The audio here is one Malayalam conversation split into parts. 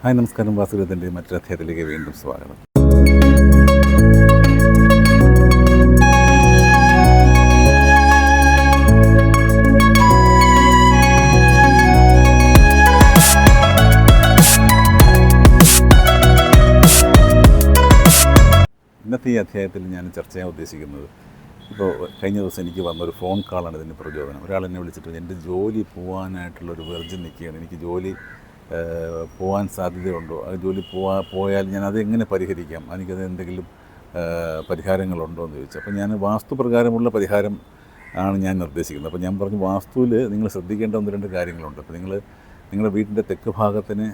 ഹായ് നമസ്കാരം. വാസുദേവത്തിന്റെ മറ്റൊരു അധ്യായത്തിലേക്ക് വീണ്ടും സ്വാഗതം. ഇന്നത്തെ ഈ അധ്യായത്തിൽ ഞാൻ ചർച്ച ചെയ്യാൻ ഉദ്ദേശിക്കുന്നത് ഇപ്പോൾ കഴിഞ്ഞ ദിവസം എനിക്ക് വന്നൊരു ഫോൺ കോളാണ് ഇതിന്റെ പ്രചോദനം. ഒരാൾ എന്നെ വിളിച്ചിട്ട് എന്റെ ജോലി പോകാനായിട്ടുള്ള ഒരു വെർജിൻ നിൽക്കുകയാണ്. എനിക്ക് ജോലി പോകാൻ സാധ്യതയുണ്ടോ? ആ ജോലി പോവാ പോയാൽ ഞാൻ അത് എങ്ങനെ പരിഹരിക്കാം? എനിക്കത് എന്തെങ്കിലും പരിഹാരങ്ങളുണ്ടോ എന്ന് ചോദിച്ചു. അപ്പോൾ ഞാൻ വാസ്തു പ്രകാരമുള്ള പരിഹാരം ആണ് ഞാൻ നിർദ്ദേശിക്കുന്നത്. അപ്പോൾ ഞാൻ പറഞ്ഞു വാസ്തുവിൽ നിങ്ങൾ ശ്രദ്ധിക്കേണ്ട ഒന്ന് രണ്ട് കാര്യങ്ങളുണ്ട്. അപ്പോൾ നിങ്ങൾ നിങ്ങളുടെ വീടിന്റെ തെക്ക് ഭാഗത്തിന്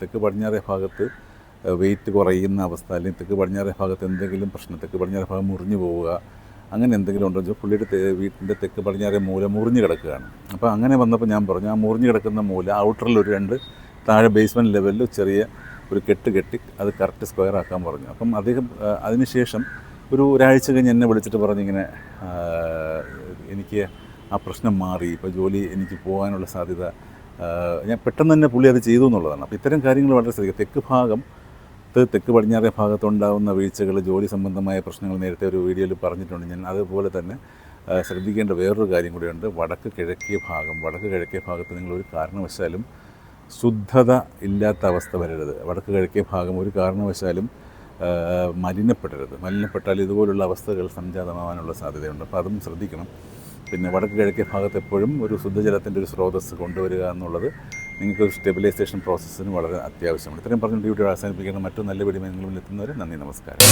തെക്ക് പടിഞ്ഞാറേ ഭാഗത്ത് വെയിറ്റ് കുറയുന്ന അവസ്ഥ അല്ലെങ്കിൽ തെക്ക് പടിഞ്ഞാറേ ഭാഗത്ത് എന്തെങ്കിലും പ്രശ്നം തെക്ക് പടിഞ്ഞാറേ ഭാഗം മുറിഞ്ഞു പോവുക അങ്ങനെ എന്തെങ്കിലും ഉണ്ടോ എന്ന് വെച്ചാൽ പുള്ളിയുടെ വീട്ടിന്റെ തെക്ക് പടിഞ്ഞാറേ മൂല മുറിഞ്ഞു കിടക്കുകയാണ്. അപ്പോൾ അങ്ങനെ വന്നപ്പോൾ ഞാൻ പറഞ്ഞു ആ മുറിഞ്ഞു കിടക്കുന്ന മൂല ഔട്ടറിൽ ഒരു രണ്ട് താഴെ ബേസ്മെന്റ് ലെവലിൽ ചെറിയ ഒരു കെട്ട് കെട്ടി അത് കറക്റ്റ് സ്ക്വയർ ആക്കാൻ പറഞ്ഞു. അപ്പം അദ്ദേഹം അതിനുശേഷം ഒരു ഒരാഴ്ച കഴിഞ്ഞ് എന്നെ വിളിച്ചിട്ട് പറഞ്ഞിങ്ങനെ എനിക്ക് ആ പ്രശ്നം മാറി ഇപ്പോൾ ജോലി എനിക്ക് പോകാനുള്ള സാധ്യത ഞാൻ പെട്ടെന്ന് തന്നെ പുള്ളി അത് ചെയ്തു എന്നുള്ളതാണ്. അപ്പോൾ ഇത്തരം കാര്യങ്ങൾ വളരെ ശ്രദ്ധിക്കുക. തെക്ക് ഭാഗം തെക്ക് പടിഞ്ഞാറേ ഭാഗത്തുണ്ടാകുന്ന വീഴ്ചകൾ ജോലി സംബന്ധമായ പ്രശ്നങ്ങൾ നേരത്തെ ഒരു വീഡിയോയിൽ പറഞ്ഞിട്ടുണ്ട്. ഞാൻ അതുപോലെ തന്നെ ശ്രദ്ധിക്കേണ്ട വേറൊരു കാര്യം കൂടിയുണ്ട്. വടക്ക് കിഴക്കേ ഭാഗം വടക്ക് കിഴക്കേ ഭാഗത്ത് നിങ്ങൾ ഒരു കാരണവശാലും ശുദ്ധത ഇല്ലാത്ത അവസ്ഥ വരരുത്. വടക്ക് കിഴക്കേ ഭാഗം ഒരു കാരണവശാലും മലിനപ്പെടരുത്. മലിനപ്പെട്ടാൽ ഇതുപോലുള്ള അവസ്ഥകൾ സംജാതമാവാനുള്ള സാധ്യതയുണ്ട്. അപ്പോൾ അതും ശ്രദ്ധിക്കണം. പിന്നെ വടക്ക് കിഴക്കേ ഭാഗത്ത് എപ്പോഴും ഒരു ശുദ്ധജലത്തിന്റെ ഒരു സ്രോതസ്സ് കൊണ്ടുവരിക എന്നുള്ളത് നിങ്ങൾക്ക് സ്റ്റെബിലൈസേഷൻ പ്രോസസ്സിന് വളരെ അത്യാവശ്യമാണ്. ഇത്രയും പറഞ്ഞ ഡ്യൂട്ടി അവസാനിപ്പിക്കുന്ന മറ്റു നല്ല വീഡിയോ നിങ്ങളിൽ എത്തുന്നവരെ നന്ദി നമസ്കാരം.